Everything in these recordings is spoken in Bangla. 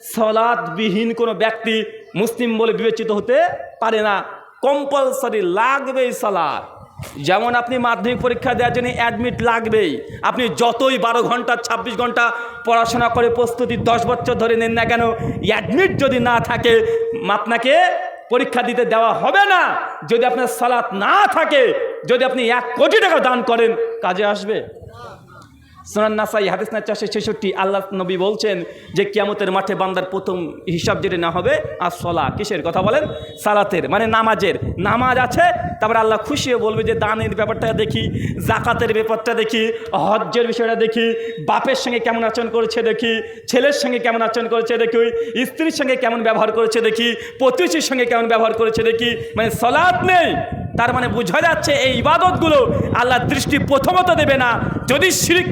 সলাদবিহীন কোনো ব্যক্তি মুসলিম বলে বিবেচিত হতে পারে না। কম্পালসারি লাগবেই সালাদ। যেমন আপনি মাধ্যমিক পরীক্ষা দেওয়ার জন্য অ্যাডমিট লাগবেই। আপনি যতই বারো ঘণ্টা ২৬ ঘণ্টা পড়াশোনা করে প্রস্তুতি দশ বছর ধরে নেন না কেন অ্যাডমিট যদি না থাকে, আপনাকে পরীক্ষা দিতে দেওয়া হবে না। যদি আপনার সালাত না থাকে, যদি আপনি এক কোটি টাকা দান করেন, কাজে আসবে? সোনান নাসাই, হাদিস না চারশো ছেষট্টি, আল্লাহ নবী বলছেন যে কিয়ামতের মাঠে বান্দার প্রথম হিসাব যেটা না হবে আর সলা কিসের কথা বলেন? সালাতের মানে নামাজের। নামাজ আছে, তারপরে আল্লাহ খুশি হয়ে বলবে যে, দানের ব্যাপারটা দেখি, জাকাতের ব্যাপারটা দেখি, হজ্জের বিষয়টা দেখি, বাপের সঙ্গে কেমন আচরণ করেছে দেখি, ছেলের সঙ্গে কেমন আচরণ করেছে দেখি, স্ত্রীর সঙ্গে কেমন ব্যবহার করেছে দেখি, প্রতিবেশীর সঙ্গে কেমন ব্যবহার করেছে দেখি মানে সলাৎ নেই। তার মানে বোঝা যাচ্ছে এই ইবাদতগুলো আল্লাহ দৃষ্টি প্রথমত দেবে না। যদি শিরিক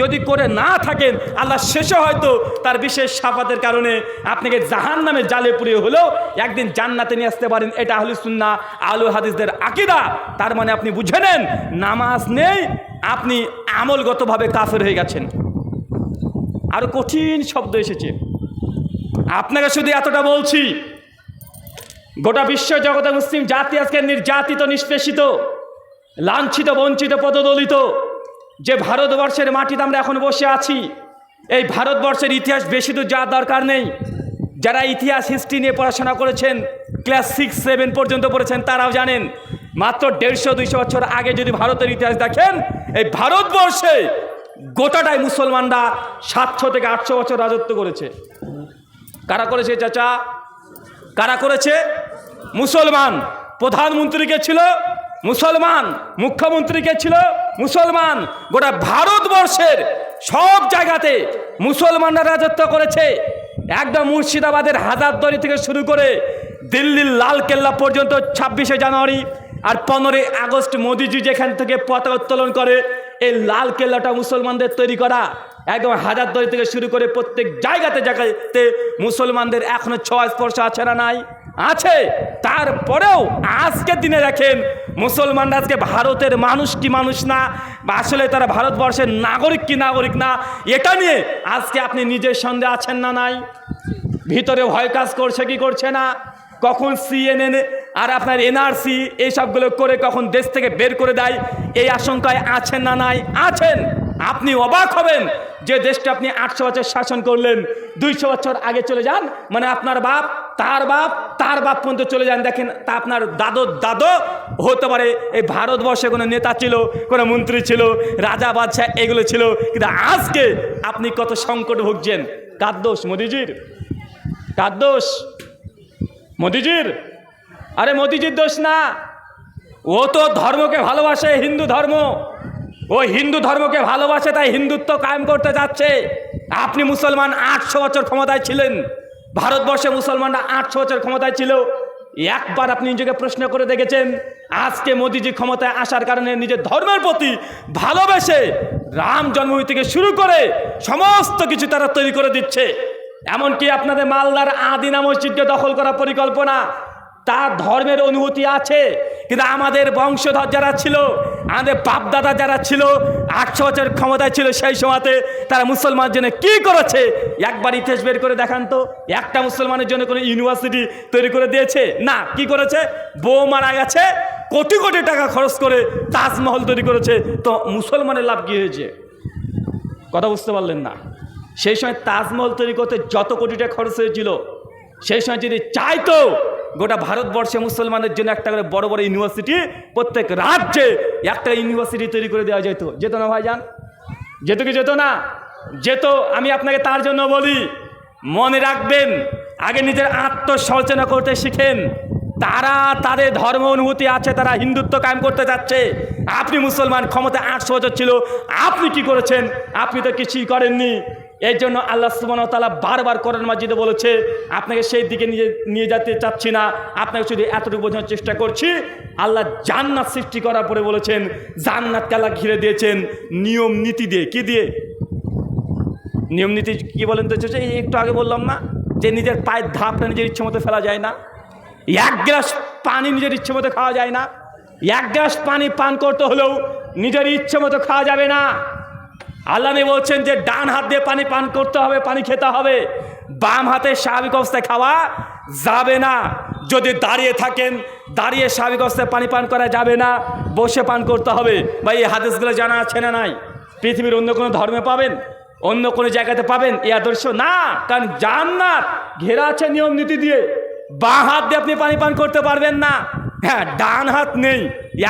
যদি করে না থাকেন, আল্লাহ শেষে হয়তো তার বিশেষ সাফাতের কারণে আপনাকে জাহান নামে জালে পুড়িয়ে হলেও একদিন জান্নাতে নিয়ে আসতে পারেন। এটা আহলি সুন্না আলু হাদিসদের আকিদা। তার মানে আপনি বুঝে নেন, নামাজ নেই, আপনি আমলগতভাবে কাফের হয়ে গেছেন। আরও কঠিন শব্দ এসেছে। আপনাকে শুধু এতটা বলছি, গোটা বিশ্ব জগতে মুসলিম জাতি আজকে নির্যাতিত, নিষ্পেষিত, লাঞ্ছিত, বঞ্চিত, পদদলিত। যে ভারতবর্ষের মাটিতে আমরা এখন বসে আছি, এই ভারতবর্ষের ইতিহাস বেশি দূর যাওয়ার দরকার নেই। যারা ইতিহাস, হিস্ট্রি নিয়ে পড়াশোনা করেছেন, ক্লাস সিক্স, সেভেন পর্যন্ত পড়েছেন, তারাও জানেন, মাত্র দেড়শো, দুইশো বছর আগে যদি ভারতের ইতিহাস দেখেন, এই ভারতবর্ষে গোটাটাই মুসলমানরা সাতশো থেকে আটশো বছর রাজত্ব করেছে। কারা করেছে চাচা? কারা করেছে? মুসলমান। প্রধানমন্ত্রীকে ছিল? মুসলমান। মুখ্যমন্ত্রীকে ছিল? মুসলমান গোটা ভারতবর্ষের সব জায়গাতে মুসলমানরা রাজত্ব করেছে। একদম মুর্শিদাবাদের হাজারদুয়ারি থেকে শুরু করে দিল্লির লাল কেল্লা পর্যন্ত ছাব্বিশে জানুয়ারি আর পনেরোই আগস্ট মোদিজি যেখান থেকে পতাকা উত্তোলন করে, এই লাল কেল্লাটা মুসলমানদের তৈরি করা। একদম হাজারদুয়ারি থেকে শুরু করে প্রত্যেক জায়গাতে জায়গাতে মুসলমানদের এখনও ছয় স্পর্শ আছে না নাই? আছে। তারপরেও আজকের দিনে দেখেন, মুসলমানরা আজকে ভারতের মানুষ কি মানুষ না, বা আসলে তারা ভারতবর্ষের নাগরিক কি নাগরিক না, এটা নিয়ে আজকে আপনি নিজের সন্দেহ আছেন না নাই? ভিতরে ভয় কাজ করছে কি করছে না? কখন সিএনএন আর আপনার এনআরসি এইসবগুলো করে কখন দেশ থেকে বের করে দেয়, এই আশঙ্কায় আছেন না নাই? আছেন। আপনি অবাক হবেন যে দেশটা আপনি আটশো বছর শাসন করলেন, দুইশো বছর আগে চলে যান মানে আপনার বাপ তার বাপ তার বাপ পর্যন্ত চলে যান। দেখেন, তা আপনার দাদো দাদো হতে পারে এই ভারতবর্ষে কোনো নেতা ছিল, কোনো মন্ত্রী ছিল, রাজা, বাদশাহ এগুলো ছিল, কিন্তু আজকে আপনি কত সংকট ভুগছেন? কার দোষ? মোদিজির? কার দোষ? মোদিজির? আরে মোদিজির দোষ না। ও তো ধর্মকে ভালোবাসে, হিন্দু ধর্ম। ও হিন্দু ধর্মকে ভালোবাসে, তাই হিন্দুত্ব কায়েম করতে যাচ্ছে। আপনি মুসলমান আটশো বছর ক্ষমতায় ছিলেন। ভারতবর্ষে মুসলমানরা আটশো বছর ক্ষমতায় ছিল। একবার আপনি নিজেকে প্রশ্ন করে দেখেছেন, আজকে মোদিজি ক্ষমতায় আসার কারণে নিজের ধর্মের প্রতি ভালোবেসে রাম জন্মভূমি থেকে শুরু করে সমস্ত কিছু তারা তৈরি করে দিচ্ছে। এমনকি আপনাদের মালদার আদিনা মসজিদকে দখল করা পরিকল্পনা, তার ধর্মের অনুভূতি আছে। কিন্তু আমাদের বংশধর যারা ছিল, আমাদের বাপদাদা যারা ছিল, আটশো বছর ক্ষমতায় ছিল সেই সময়তে তারা মুসলমানের জন্য কি করেছে? একবার ইতিহাস বের করে দেখান তো। একটা মুসলমানের জন্য কোনো ইউনিভার্সিটি তৈরি করে দিয়েছে? না, কি করেছে? বউ মারা গেছে, কোটি কোটি টাকা খরচ করে তাজমহল তৈরি করেছে। তো মুসলমানের লাভ কী হয়েছে? কথা বুঝতে পারলেন না। সেই সময় তাজমহল তৈরি করতে যত কোটি টাকা খরচ হয়েছিল, সেই সময় যদি চাইতো গোটা ভারতবর্ষে মুসলমানের জন্য একটা করে বড় বড় ইউনিভার্সিটি প্রত্যেক রাজ্যে একটা ইউনিভার্সিটি তৈরি করে দেওয়া যেত। যেত না ভাইজান? যেত কি যেত না? যেত, আমি আপনাকে তার জন্য বলি, মনে রাখবেন, আগে নিজের আত্মসচেতনা করতে শিখেন। তারা তাদের ধর্ম অনুভূতি আছে, তারা হিন্দুত্ব কায়েম করতে যাচ্ছে। আপনি মুসলমান ক্ষমতা আটশো বছর ছিল, আপনি কি করেছেন? আপনি তো কিছুই করেননি। এই জন্য আল্লাহ সুবান তালা বারবার করণ মাজিদে বলেছে, আপনাকে সেই দিকে নিয়ে নিয়ে যেতে চাচ্ছি না। আপনাকে শুধু এতটুকু বোঝানোর চেষ্টা করছি। আল্লাহ জান্নাত সৃষ্টি করার পরে বলেছেন, জান্নাতকে আল্লাহ ঘিরে দিয়েছেন নিয়ম নীতি দিয়ে। কি দিয়ে? নিয়ম নীতি কী বলেন তো? এই একটু আগে বললাম না, যে নিজের পায়ের ধাপটা নিজের ইচ্ছে মতো ফেলা যায় না। এক গ্লাস পানি নিজের ইচ্ছে মতো খাওয়া যায় না। এক গ্লাস পানি পান করতে হলেও নিজের ইচ্ছে মতো খাওয়া যাবে না। আল্লাহ বলছেন যে ডান হাত দিয়ে পানি পান করতে হবে, পানি খেতে হবে। বাম হাতে স্বাভাবিক অবস্থায় খাওয়া যাবে না। যদি দাঁড়িয়ে থাকেন, দাঁড়িয়ে স্বাভাবিক অবস্থায় পানি পান করা যাবে না, বসে পান করতে হবে। বা এই হাদিসগুলো জানা আছে না নাই? পৃথিবীর অন্য কোনো ধর্মে পাবেন? অন্য কোনো জায়গাতে পাবেন? এই আদর্শ? না, কারণ জান্নাত ঘেরা আছে নিয়ম নীতি দিয়ে। বাঁ হাত দিয়ে আপনি পানি পান করতে পারবেন না। হ্যাঁ ডান হাত নেই,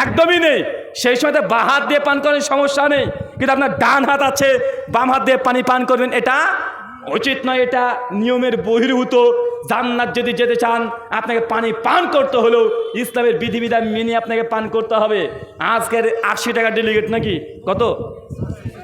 একদমই নেই। সেই সময় বাঁ হাত দিয়ে পান করার সমস্যা নেই। কিন্তু আপনার ডান হাত আছে, বাম হাত দিয়ে পানি পান করবেন, এটা উচিত নয়, এটা নিয়মের বহির্ভূত। জান্নাত যদি যেতে চান, আপনাকে পানি পান করতে হলেও ইসলামের বিধিবিধান মেনে আপনাকে পান করতে হবে। আজকের আশি টাকা ডেলিগেট নাকি? কত?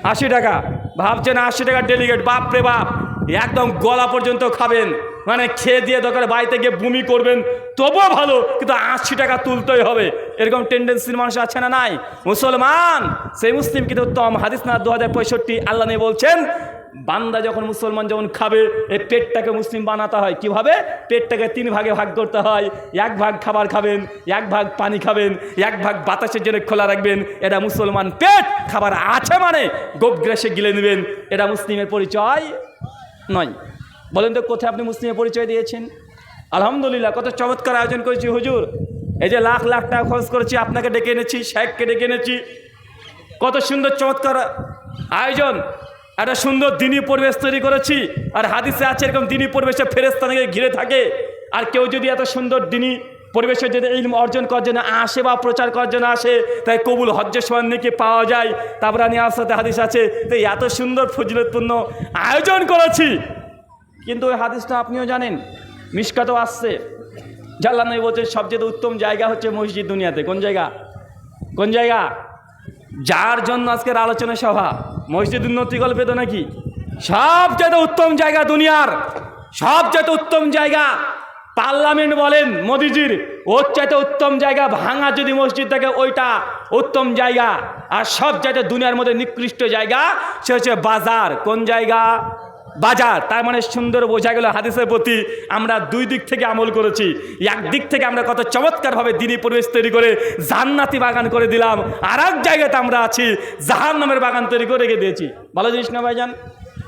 আশি টাকা। ভাবছেন আশি টাকা ডেলিগেট বাপ রে বাপ। একদম গলা পর্যন্ত খাবেন। মানে খেয়ে দিয়ে দরকার, বাড়িতে গিয়ে বমি করবেন, তবুও ভালো, কিন্তু আশি টাকা তুলতেই হবে। এরকম টেন্ডেন্সির মানুষ আছে না নাই? মুসলমান, সেই মুসলিম কিন্তু তম হাদিস না দু হাজার পঁয়ষট্টি, আল্লাহ নিয়ে বলছেন, বান্দা যখন মুসলমান যখন খাবে, এই পেটটাকে মুসলিম বানাতে হয়। কীভাবে? পেটটাকে তিন ভাগে ভাগ করতে হয়। এক ভাগ খাবার খাবেন, এক ভাগ পানি খাবেন, এক ভাগ বাতাসের জন্য খোলা রাখবেন। এটা মুসলমান পেট, খাবার আছে মানে গোপ গ্রাসে গিলে নেবেন। এটা মুসলিমের পরিচয়। নয়। বলেন তো, কোথায় আপনি মুসলিমের পরিচয় দিয়েছেন? আলহামদুলিল্লাহ, কত চমৎকার আয়োজন করেছি, হুজুর। এই যে লাখ লাখ টাকা খরচ করেছি, আপনাকে ডেকে এনেছি শেখকে ডেকে এনেছি। কত সুন্দর, চমৎকার আয়োজন। একটা সুন্দর দিনই পরিবেশ তৈরি করেছি, আর হাদিসে আছে এরকম দিনই পরিবেশে ফেরেস্তানকে ঘিরে থাকে। আর কেউ যদি এত সুন্দর দিনই পরিবেশে যদি এই অর্জন করার জন্য আসে বা প্রচার করার জন্য আসে, তাই কবুল হজ্জের সময় নাকি পাওয়া যায়। তারপরে আমি সাথে হাদিস আছে তো এত সুন্দর ফজিলতপূর্ণ আয়োজন করেছি। কিন্তু ওই হাদিসটা আপনিও জানেন মিসকাতও আসছে। জাল্লা নবী বলছেন, সবচেয়ে উত্তম জায়গা হচ্ছে মসজিদ দুনিয়াতে। কোন জায়গা? কোন জায়গা? যার জন্য আজকের আলোচনা সভা। মসজিদ উন্নতি গল্পে তো নাকি? সবচেয়ে উত্তম জায়গা দুনিয়ার। সবচেয়ে উত্তম জায়গা। পার্লামেন্ট বলেন মোদিজির, ওর চাইতে উত্তম জায়গা ভাঙা যদি মসজিদ থাকে, ওইটা উত্তম জায়গা। আর সব জায়গায় দুনিয়ার মধ্যে নিকৃষ্ট জায়গা, সে হচ্ছে বাজার। কোন জায়গা? বাজার। তার মানে সুন্দর বোঝা গেল হাদিসের প্রতি আমরা দুই দিক থেকে আমল করেছি। একদিক থেকে আমরা কত চমৎকারভাবে দিনী পরিবেশ তৈরি করে জান্নাতি বাগান করে দিলাম। আর এক জায়গাতে আমরা আছি জাহান নামের বাগান তৈরি করে রেখে দিয়েছি। ভালো জিনিস না ভাইজান?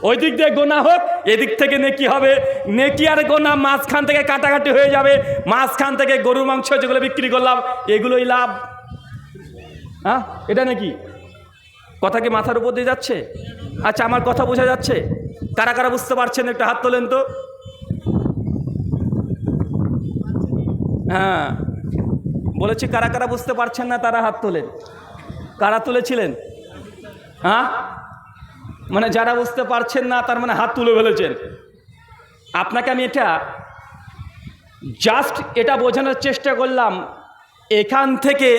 ওই দিক দিয়ে গোনা হোক, এদিক থেকে নেকি হবে। নেকি আর গোনা মাঝখান থেকে কাটাকাটি হয়ে যাবে। মাঝখান থেকে গরুর মাংস যেগুলো বিক্রি করলাম, এগুলোই লাভ। হ্যাঁ? এটা নাকি? কথা কি মাথার উপর দিয়ে যাচ্ছে? আচ্ছা আমার কথা বোঝা যাচ্ছে? কারা কারা বুঝতে পারছেন? একটু হাত তোলেন তো। হ্যাঁ। বলেছি, কারা কারা বুঝতে পারছেন না, তারা হাত তোলেন। কারা তুলেছিলেন? হ্যাঁ? মানে যারা বুঝতে পারছেন না, তার মানে হাত তুলে ফেলেছেন। আপনাকে আমি এটা জাস্ট এটা বোঝানোর চেষ্টা করলাম, এখান থেকে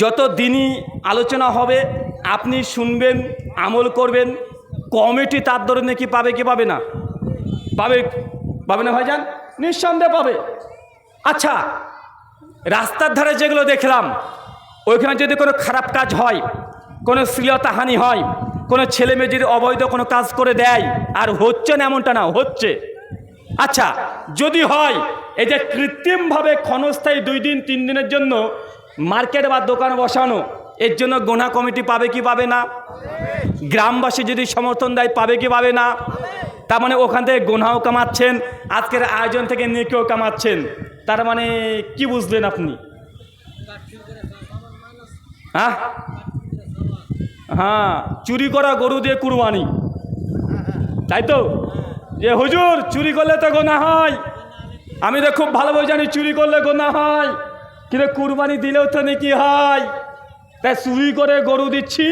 যত দিনই আলোচনা হবে, আপনি শুনবেন, আমল করবেন কমিটি তার ধরে নাকি পাবে, কি পাবে না? পাবে পাবে না ভাইজান? নিঃসন্দেহ পাবে। আচ্ছা রাস্তার ধারে যেগুলো দেখলাম, ওইখানে যদি কোনো খারাপ কাজ হয়, কোনো শ্লীলতাহানি হয় কোনো ছেলে মেয়ে যদি অবৈধ কোনো কাজ করে দেয়, আর হচ্ছে না এমনটা না, হচ্ছে। আচ্ছা যদি হয়, এই যে কৃত্রিমভাবে ক্ষণস্থায়ী দুই দিন, তিন দিনের জন্য মার্কেট বা দোকান বসানো, এর জন্য গোনা কমিটি পাবে কি পাবে না? গ্রামবাসী যদি সমর্থন দেয়, পাবে কি পাবে না? তার মানে ওখান থেকে গোনাও কামাচ্ছেন, আজকের আয়োজন থেকে নেকেও কামাচ্ছেন। তার মানে কি বুঝলেন আপনি? হ্যাঁ? হ্যাঁ চুরি করা গরু দিয়ে কুরবানি। তাই তো? যে হুজুর, চুরি করলে তো গোনা হয়। আমি তো খুব ভালোভাবে জানি, চুরি করলে গোনা হয়। কিন্তু কুরবানি দিলেও তো নাকি হয়। তাই চুরি করে গরু দিচ্ছি,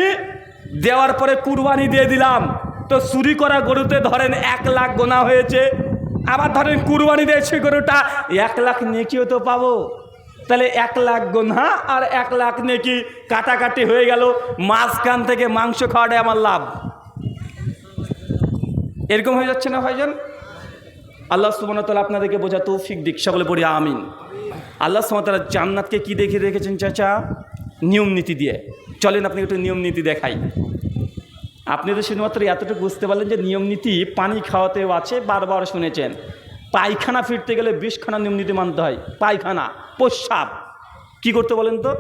দেওয়ার পরে কুরবানি দিয়ে দিলাম। তো চুরি করা গরুতে ধরেন এক লাখ গোনা হয়েছে। আবার ধরেন কুরবানি দিয়েছে গরুটা, এক লাখ নেকিও তো পাবো। তাহলে এক লাখ গোনা আর এক লাখ নেকি কাটাকাটি হয়ে গেল। মাঝখান থেকে মাংস খাওয়াটাই আমার লাভ। এরকম হয়ে যাচ্ছে না ভাইজান? আল্লাহ সুমনতাল আপনাদেরকে বোঝা তৌফিক দিক। সকলে পড়ি আমিন। আল্লাহ সুমতাল জান্নাতকে কি দেখে রেখেছেন চাচা? নিয়ম নীতি দিয়ে। চলেন আপনি একটু নিয়ম নীতি দেখাই। আপনি তো শুধুমাত্র এতটুকু বুঝতে পারলেন যে নিয়ম নীতি পানি খাওয়াতেও আছে, বারবার শুনেছেন। পায়খানা ফিরতে গেলে বিষখানা নিয়ম নীতি মানতে হয়। পায়খানা, প্রস্রাব। কি করতে বলেন তো?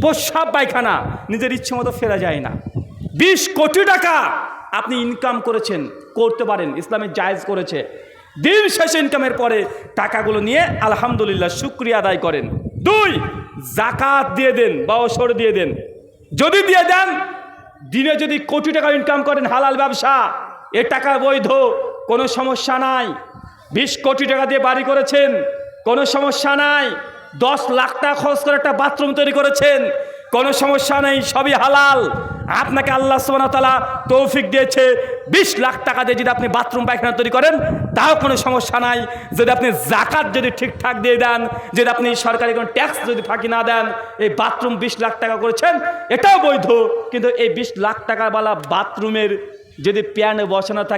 প্রস্রাব, পায়খানা। নিজের ইচ্ছে মতো ফেরা যায় না। বিশ কোটি টাকা আপনি ইনকাম করেছেন, করতে পারেন, ইসলামে জায়েজ করেছে। দিন শেষে ইনকামের পরে টাকাগুলো নিয়ে আলহামদুলিল্লাহ শুক্রিয়া আদায় করেন। দুই জাকাত দিয়ে দেন বা ওসর দিয়ে দেন। যদি দিয়ে দেন, দিনে যদি কোটি টাকা ইনকাম করেন হালাল ব্যবসা, এ টাকা বৈধ, কোনো সমস্যা নাই। বিশ কোটি টাকা দিয়ে বাড়ি করেছেন। কোনো সমস্যা নাই। দশ লাখ টাকা খরচ করে একটা বাথরুম তৈরি করেছেন। কোনো সমস্যা নেই, সবই হালাল। আপনাকে আল্লাহ ওয়া তৌফিক দিয়েছে। বিশ লাখ টাকা দিয়ে যদি আপনি বাথরুম, পায়খানা তৈরি করেন, তাও কোনো সমস্যা নাই। যদি আপনি জাকাত যদি ঠিকঠাক দিয়ে দেন, যদি আপনি সরকারি কোনো ট্যাক্স যদি ফাঁকি না দেন, এই বাথরুম বিশ লাখ টাকা করেছেন, এটাও বৈধ। কিন্তু এই বিশ লাখ টাকাওয়ালা বাথরুমের যদি প্যান বসানো থাকে